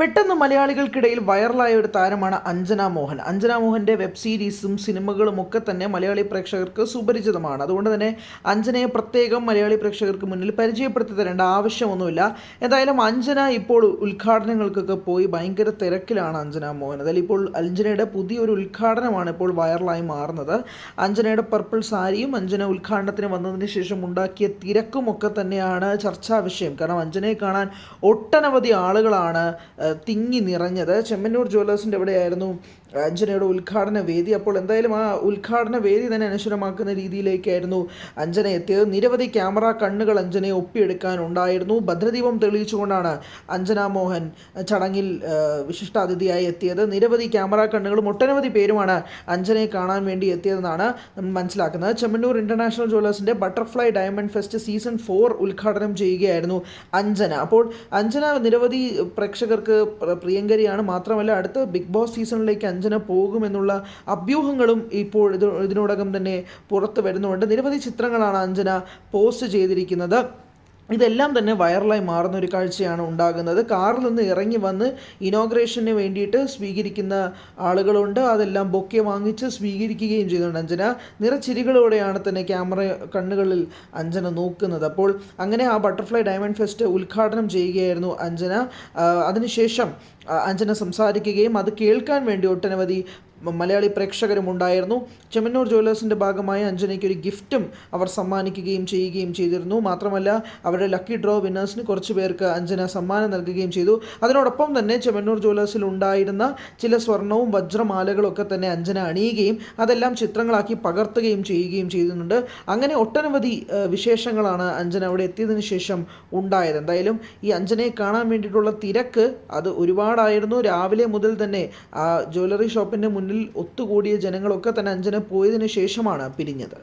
പെട്ടെന്ന് മലയാളികൾക്കിടയിൽ വൈറലായ ഒരു താരമാണ് അഞ്ജന മോഹൻ. അഞ്ജന മോഹന്റെ വെബ് സീരീസും സിനിമകളും ഒക്കെ തന്നെ മലയാളി പ്രേക്ഷകർക്ക് സുപരിചിതമാണ്. അതുകൊണ്ട് തന്നെ അഞ്ജനയെ പ്രത്യേകം മലയാളി പ്രേക്ഷകർക്ക് മുന്നിൽ പരിചയപ്പെടുത്തി തരേണ്ട ആവശ്യമൊന്നുമില്ല. എന്തായാലും അഞ്ജന ഇപ്പോൾ ഉദ്ഘാടനങ്ങൾക്കൊക്കെ പോയി ഭയങ്കര തിരക്കിലാണ് അഞ്ജന മോഹൻ. അതായത് ഇപ്പോൾ അഞ്ജനയുടെ പുതിയൊരു ഉദ്ഘാടനമാണ് ഇപ്പോൾ വൈറലായി മാറുന്നത്. അഞ്ജനയുടെ പർപ്പിൾ സാരിയും അഞ്ജന ഉദ്ഘാടനത്തിന് വന്നതിന് ശേഷം ഉണ്ടാക്കിയ തിരക്കും ഒക്കെ തന്നെയാണ് ചർച്ചാ വിഷയം. കാരണം അഞ്ജനയെ കാണാൻ ഒട്ടനവധി ആളുകളാണ് തിങ്ങി നിറഞ്ഞത്. ചെമ്മന്നൂർ ജ്വല്ലേഴ്സിന്റെ എവിടെയായിരുന്നു അഞ്ജനയുടെ ഉദ്ഘാടന വേദി. അപ്പോൾ എന്തായാലും ആ ഉദ്ഘാടന വേദി തന്നെ അനശ്വരമാക്കുന്ന രീതിയിലേക്കായിരുന്നു അഞ്ജന എത്തിയത്. നിരവധി ക്യാമറ കണ്ണുകൾ അഞ്ജനയെ ഒപ്പിയെടുക്കാനുണ്ടായിരുന്നു. ഭദ്രദീപം തെളിയിച്ചുകൊണ്ടാണ് അഞ്ജന മോഹൻ ചടങ്ങിൽ വിശിഷ്ടാതിഥിയായി എത്തിയത്. നിരവധി ക്യാമറ കണ്ണുകളും ഒട്ടനവധി പേരുമാണ് അഞ്ജനയെ കാണാൻ വേണ്ടി എത്തിയതെന്നാണ് നമ്മൾ മനസ്സിലാക്കുന്നത്. Chemmanur international ജ്വല്ലേഴ്സിന്റെ butterfly diamond fest season four ഉദ്ഘാടനം ചെയ്യുകയായിരുന്നു അഞ്ജന. അപ്പോൾ അഞ്ജന നിരവധി പ്രേക്ഷകർക്ക് പ്ര- പ്രിയങ്കരിയാണ്. മാത്രമല്ല അടുത്ത ബിഗ് ബോസ് സീസണിലേക്ക് അഞ്ജന പോകുമെന്നുള്ള അഭ്യൂഹങ്ങളും ഇപ്പോൾ ഇത് ഇതിനോടകം തന്നെ പുറത്ത് വരുന്നുണ്ട്. നിരവധി ചിത്രങ്ങളാണ് അഞ്ജന പോസ്റ്റ് ചെയ്തിരിക്കുന്നത്. ഇതെല്ലാം തന്നെ വൈറലായി മാറുന്ന ഒരു കാഴ്ചയാണ് ഉണ്ടാകുന്നത്. കാറിൽ നിന്ന് ഇറങ്ങി വന്ന് ഇനോഗ്രേഷന് വേണ്ടിയിട്ട് സ്വീകരിക്കുന്ന ആളുകളുണ്ട്. അതെല്ലാം ബൊക്കെ വാങ്ങിച്ച് സ്വീകരിക്കുകയും ചെയ്യുന്നുണ്ട് അഞ്ജന. നിറച്ചിരികളോടെയാണ് തന്നെ ക്യാമറ കണ്ണുകളിൽ അഞ്ജന നോക്കുന്നത്. അപ്പോൾ അങ്ങനെ ആ ബട്ടർഫ്ലൈ ഡയമണ്ട് ഫെസ്റ്റ് ഉദ്ഘാടനം ചെയ്യുകയായിരുന്നു അഞ്ജന. അതിനുശേഷം അഞ്ജന സംസാരിക്കുകയും അത് കേൾക്കാൻ വേണ്ടി ഒട്ടനവധി മലയാളി പ്രേക്ഷകരും ഉണ്ടായിരുന്നു. ചെമ്മന്നൂർ ജ്വല്ലേഴ്സിന്റെ ഭാഗമായി അഞ്ജനയ്ക്ക് ഒരു ഗിഫ്റ്റും അവർ സമ്മാനിക്കുകയും ചെയ്യുകയും ചെയ്തിരുന്നു. മാത്രമല്ല അവരുടെ ലക്കി ഡ്രോ വിന്നേഴ്സിന് കുറച്ച് പേർക്ക് അഞ്ജന സമ്മാനം നൽകുകയും ചെയ്തു. അതിനോടൊപ്പം തന്നെ ചെമ്മന്നൂർ ജ്വല്ലേഴ്സിൽ ഉണ്ടായിരുന്ന ചില സ്വർണവും വജ്രമാലകളൊക്കെ തന്നെ അഞ്ജന അണിയുകയും അതെല്ലാം ചിത്രങ്ങളാക്കി പകർത്തുകയും ചെയ്യുകയും ചെയ്യുന്നുണ്ട് അങ്ങനെ ഒട്ടനവധി വിശേഷങ്ങളാണ് അഞ്ജന അവിടെ എത്തിയതിനു ശേഷം ഉണ്ടായത്. എന്തായാലും ഈ അഞ്ജനയെ കാണാൻ വേണ്ടിയിട്ടുള്ള തിരക്ക് അത് ഒരുപാടായിരുന്നു. രാവിലെ മുതൽ തന്നെ ജ്വല്ലറി ഷോപ്പിന്റെ മുന്നിൽ ഒത്തുകൂടിയ ജനങ്ങളൊക്കെ തന്നെ അഞ്ജന പോയതിനു ശേഷമാണ് പിരിഞ്ഞത്